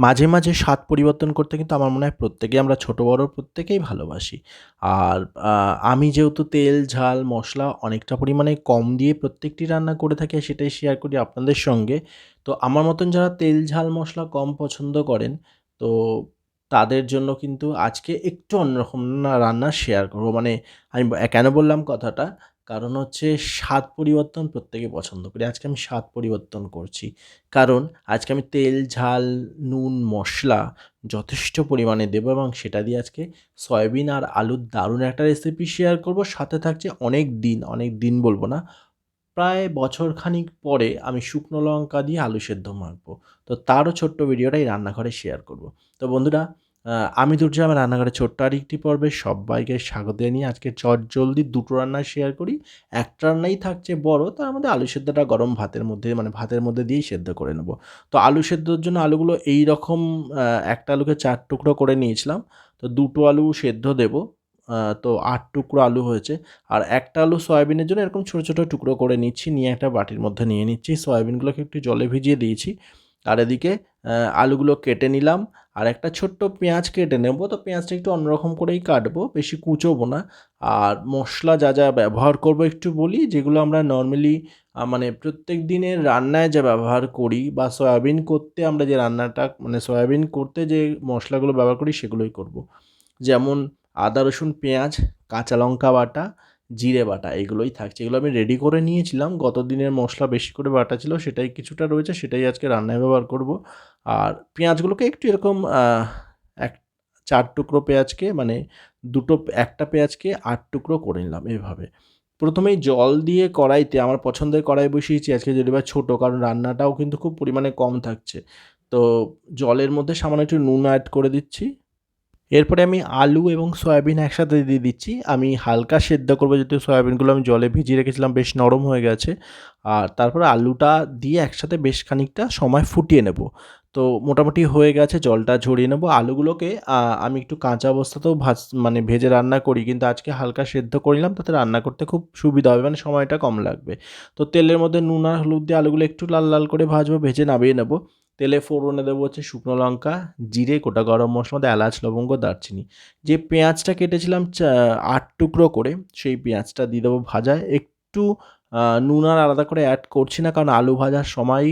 মাঝে, মাঝে স্বাদ পরিবর্তন করতে কিন্তু আমার মনে হয় প্রত্যেকেই আমরা ছোট বড় প্রত্যেকেই ভালোবাসি। আর আমি যেহেতু তেল, ঝাল, মশলা অনেকটা পরিমাণে কম দিয়ে প্রত্যেকটি রান্না করে থাকি সেটাই শেয়ার করি আপনাদের সঙ্গে। তো আমার মতন যারা তেল, ঝাল, মশলা কম পছন্দ করেন তো তাদের জন্য কিন্তু আজকে একটু অন্যরকম রান্না শেয়ার করব মানে আমি কেন বললাম কথাটা? কারণ হচ্ছে স্বাদ পরিবর্তন প্রত্যেকে পছন্দ করি। আজকে আমি স্বাদ পরিবর্তন করছি। কারণ আজকে আমি তেল, ঝাল, নুন, মশলা যথেষ্ট পরিমাণে দেবো এবং সেটা দিয়ে আজকে সয়াবিন আর আলুর দারুণ একটা রেসিপি শেয়ার করব। সাথে থাকছে অনেক দিন, অনেক দিন বলব না, প্রায় বছরখানেক পরে আমি শুকনো লঙ্কা দিয়ে আলু সেদ্ধ মাখবো। তো তারও ছোট্ট ভিডিওটাই রান্নাঘরে শেয়ার করব। তো বন্ধুরা আমি দুর্জয় আমার রান্নাঘরের ছোট্ট আরেকটি পর্বে সব্বাইকে স্বাগত জানিয়ে আজকে চট জলদি দুটো রান্না শেয়ার করি। একটা রান্নাই থাকছে বড়, তার মধ্যে আলু সেদ্ধটা গরম ভাতের মধ্যে মানে ভাতের মধ্যে দিয়েই সেদ্ধ করে নেব। তো আলু সেদ্ধর জন্য আলুগুলো এই রকম একটা আলুকে চার টুকরো করে নিয়েছিলাম। তো দুটো আলু সেদ্ধ দেব। তো আট টুকরো আলু হয়েছে। আর একটা আলু সয়াবিনের জন্য এরকম ছোটো ছোটো টুকরো করে নিচ্ছি। নিয়ে একটা বাটির মধ্যে নিয়ে নিচ্ছি। সয়াবিনগুলোকে একটু জলে ভিজিয়ে দিয়েছি। আর এদিকে আলুগুলো কেটে নিলাম। আর একটা ছোট্ট পেঁয়াজ কেটে নেব। তো পেঁয়াজটা একটু অন্যরকম করেই কাটবো। বেশি কুঁচোবো না। আর মশলা যা, যা ব্যবহার করব একটু বলি, যেগুলো আমরা নর্মালি মানে প্রত্যেক দিনের রান্নায় যা ব্যবহার করি বা সয়াবিন করতে আমরা যে রান্নাটা মানে সয়াবিন করতে যে মশলাগুলো ব্যবহার করি সেগুলোই করব। যেমন আদা, রসুন, পেঁয়াজ, কাঁচা লঙ্কা বাটা, জিরে বাটা, এগুলোই থাকছে। এগুলো আমি রেডি করে নিয়েছিলাম। গত দিনের মশলা বেশি করে বাটা ছিল, সেটাই কিছুটা রয়েছে, সেটাই আজকে রান্নায় ব্যবহার করব। আর পেঁয়াজগুলোকে একটু এরকম এক, চার টুকরো পেঁয়াজকে মানে দুটো, একটা পেঁয়াজকে আট টুকরো করে নিলাম এভাবে। প্রথমেই জল দিয়ে কড়াইতে, আমার পছন্দের কড়াই বসিয়েছি, আজকে যদিও বা ছোটো, কারণ রান্নাটাও কিন্তু খুব পরিমাণে কম থাকছে। তো জলের মধ্যে সামান্য একটু নুন অ্যাড করে দিচ্ছি। এরপরে আমি আলু এবং সয়াবিন একসাথে দিয়ে দিচ্ছি। আমি হালকা সেদ্ধ করব যেহেতু সয়াবিনগুলো আমি জলে ভিজিয়ে রেখেছিলাম বেশ নরম হয়ে গেছে। আর তারপরে আলুটা দিয়ে একসাথে বেশ খানিকটা সময় ফুটিয়ে নেব। তো মোটামুটি হয়ে গেছে জলটা ঝরিয়ে নেব। আলুগুলোকে আমি একটু কাঁচা অবস্থাতেও ভাজ মানে ভেজে রান্না করি কিন্তু আজকে হালকা সেদ্ধ করে নিলাম তাতে রান্না করতে খুব সুবিধা হবে মানে সময়টা কম লাগবে। তো তেলের মধ্যে নুন আর হলুদ দিয়ে আলুগুলো একটু লাল, লাল করে ভাজবো ভেজে নামিয়ে নেব। তেলে ফোড়নে দেবো হচ্ছে শুকনো লঙ্কা, জিরে, গোটা গরম মশলা মধ্যে এলাচ, লবঙ্গ, দারচিনি। যে পেঁয়াজটা কেটেছিলাম আট ৮ টুকরো করে সেই পেঁয়াজটা দিয়ে দেবো ভাজায়। একটু নুন আর আলাদা করে অ্যাড করছি না কারণ আলু ভাজার সময়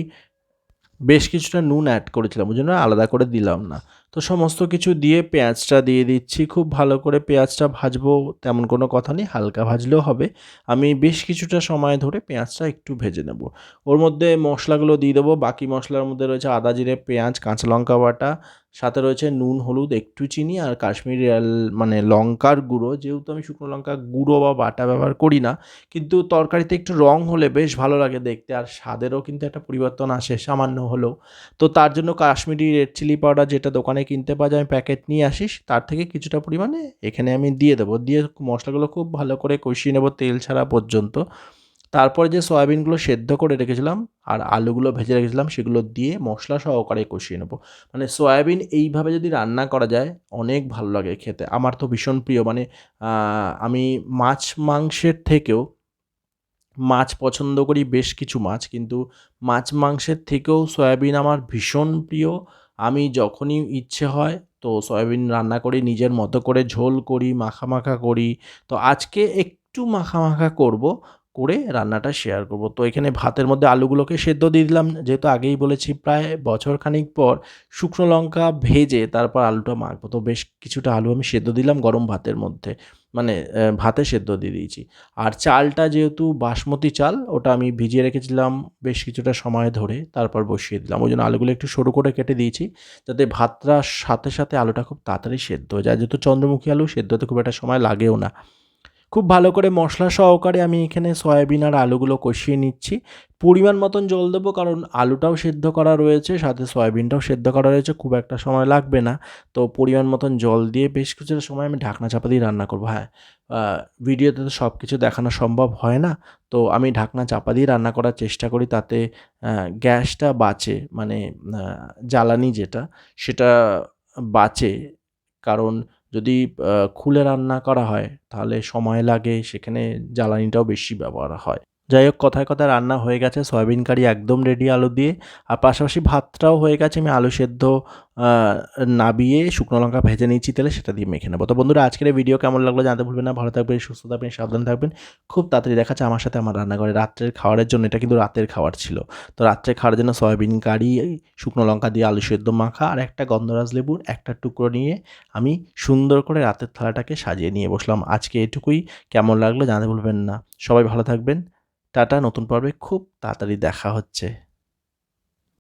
বেশ কিছুটা নুন অ্যাড করেছিলাম। ওই জন্য আলাদা করে দিলাম না। তো সমস্ত কিছু দিয়ে পেঁয়াজটা দিয়ে দিচ্ছি। খুব ভালো করে পেঁয়াজটা ভাজবো তেমন কোনো কথা নেই। হালকা ভাজলেও হবে। আমি বেশ কিছুটা সময় ধরে পেঁয়াজটা একটু ভেজে নেব। ওর মধ্যে মশলাগুলো দিয়ে দেবো। বাকি মশলার মধ্যে রয়েছে আদা, জিরে, পেঁয়াজ, কাঁচা লঙ্কা বাটা, সাথে রয়েছে নুন, হলুদ, একটু চিনি আর কাশ্মীরি মানে লঙ্কার গুঁড়ো। যেহেতু আমি শুকনো লঙ্কা গুঁড়ো বা বাটা ব্যবহার করি না। কিন্তু তরকারিতে একটু রং হলে বেশ ভালো লাগে দেখতে আর স্বাদেরও কিন্তু একটা পরিবর্তন আসে সামান্য হলেও। তো তার জন্য কাশ্মীরি রেড চিলি পাউডার যেটা দোকানে কিনতে পাওয়া যায়, আমি প্যাকেট নিয়ে আসিস তার থেকে কিছুটা পরিমাণে এখানে আমি দিয়ে দেবো। দিয়ে মশলাগুলো খুব ভালো করে কষিয়ে নেব তেল ছাড়া পর্যন্ত। তারপরে যে সয়াবিনগুলো সেদ্ধ করে রেখেছিলাম আর আলুগুলো ভেজে রেখেছিলাম, সেগুলো দিয়ে মশলা সহকারে কষিয়ে নেব মানে সয়াবিন এইভাবে যদি রান্না করা যায়, অনেক ভালো লাগে খেতে। আমার তো ভীষণ প্রিয় মানে আমি মাছ মাংসের থেকেও, মাছ পছন্দ করি বেশ কিছু মাছ, কিন্তু মাছ মাংসের থেকেও সয়াবিন আমার ভীষণ প্রিয়। আমি যখনই ইচ্ছে হয় তো সয়াবিন রান্না করি নিজের মতো করে ঝোল করি, মাখা, মাখা করি। তো আজকে একটু মাখা, মাখা করব। করে রান্নাটা শেয়ার করব। তো এখানে ভাতের মধ্যে আলুগুলোকে সেদ্ধ দিয়ে দিলাম। যেহেতু আগেই বলেছি প্রায় বছরখানেক পর শুকনো লঙ্কা ভেজে তারপর আলুটা মাখবো। তো বেশ কিছুটা আলু আমি সেদ্ধ দিলাম গরম ভাতের মধ্যে। মানে ভাতে সেদ্ধ দিয়ে দিয়েছি। আর চালটা যেহেতু বাসমতি চাল ওটা আমি ভিজিয়ে রেখেছিলাম বেশ কিছুটা সময় ধরে তারপর বসিয়ে দিলাম। ওই জন্য আলুগুলো একটু সরু করে কেটে দিয়েছি যাতে ভাতটার সাথে, সাথে আলুটা খুব তাড়াতাড়ি সেদ্ধ হয়ে যায়। যেহেতু চন্দ্রমুখী আলু সেদ্ধ হতে খুব একটা সময় লাগেও না। খুব ভালো করে মশলা সহকারে আমি এখানে সয়াবিন আর আলুগুলো কষিয়ে নিচ্ছি। পরিমাণ মতন জল দেবো কারণ আলুটাও সেদ্ধ করা রয়েছে সাথে সয়াবিনটাও সেদ্ধ করা রয়েছে খুব একটা সময় লাগবে না। তো পরিমাণ মতন জল দিয়ে বেশ কিছুটা সময় আমি ঢাকনা চাপা দিয়ে রান্না করব। হ্যাঁ, ভিডিওতে তো সব কিছু দেখানো সম্ভব হয় না। তো আমি ঢাকনা চাপা দিয়ে রান্না করার চেষ্টা করি তাতে গ্যাসটা বাঁচে মানে জ্বালানি যেটা সেটা বাঁচে। কারণ যদি খুলে রান্না করা হয় তাহলে সময় লাগে সেখানে জ্বালানিটাও বেশি ব্যবহার হয়। যাই হোক, কথায় কথায় রান্না হয়ে গেছে, সয়াবিন কারি একদম রেডি আলু দিয়ে। আর পাশাপাশি ভাতটাও হয়ে গেছে, আমি আলু সেদ্ধ নাবিয়ে শুকনো লঙ্কা ভেজে নিয়েছি, তেলে সেটা দিয়ে মেখে নেব। তো বন্ধুরা, আজকের ভিডিও কেমন লাগল জানতে ভুলবেন না, ভালো থাকবেন, সুস্থ থাকবেন, সাবধান থাকবেন। খুব তাড়াতাড়ি দেখাচ্ছে আমার সাথে আমার রান্নাঘরে রাত্রের খাওয়ারের জন্য, এটা কিন্তু রাতের খাবার ছিল। তো রাত্রে খাওয়ার জন্য সয়াবিন কারি, শুকনো লঙ্কা দিয়ে আলু সেদ্ধ মাখা, আর একটা গন্ধরাজ লেবুর একটা টুকরো নিয়ে আমি সুন্দর করে রাতের থালাটাকে সাজিয়ে নিয়ে বসলাম। আজকে এটুকুই, কেমন লাগল জানাতে ভুলবেন না। সবাই ভালো থাকবেন। টাটা নতুন পর্বে খুব তাড়াতাড়ি দেখা হচ্ছে।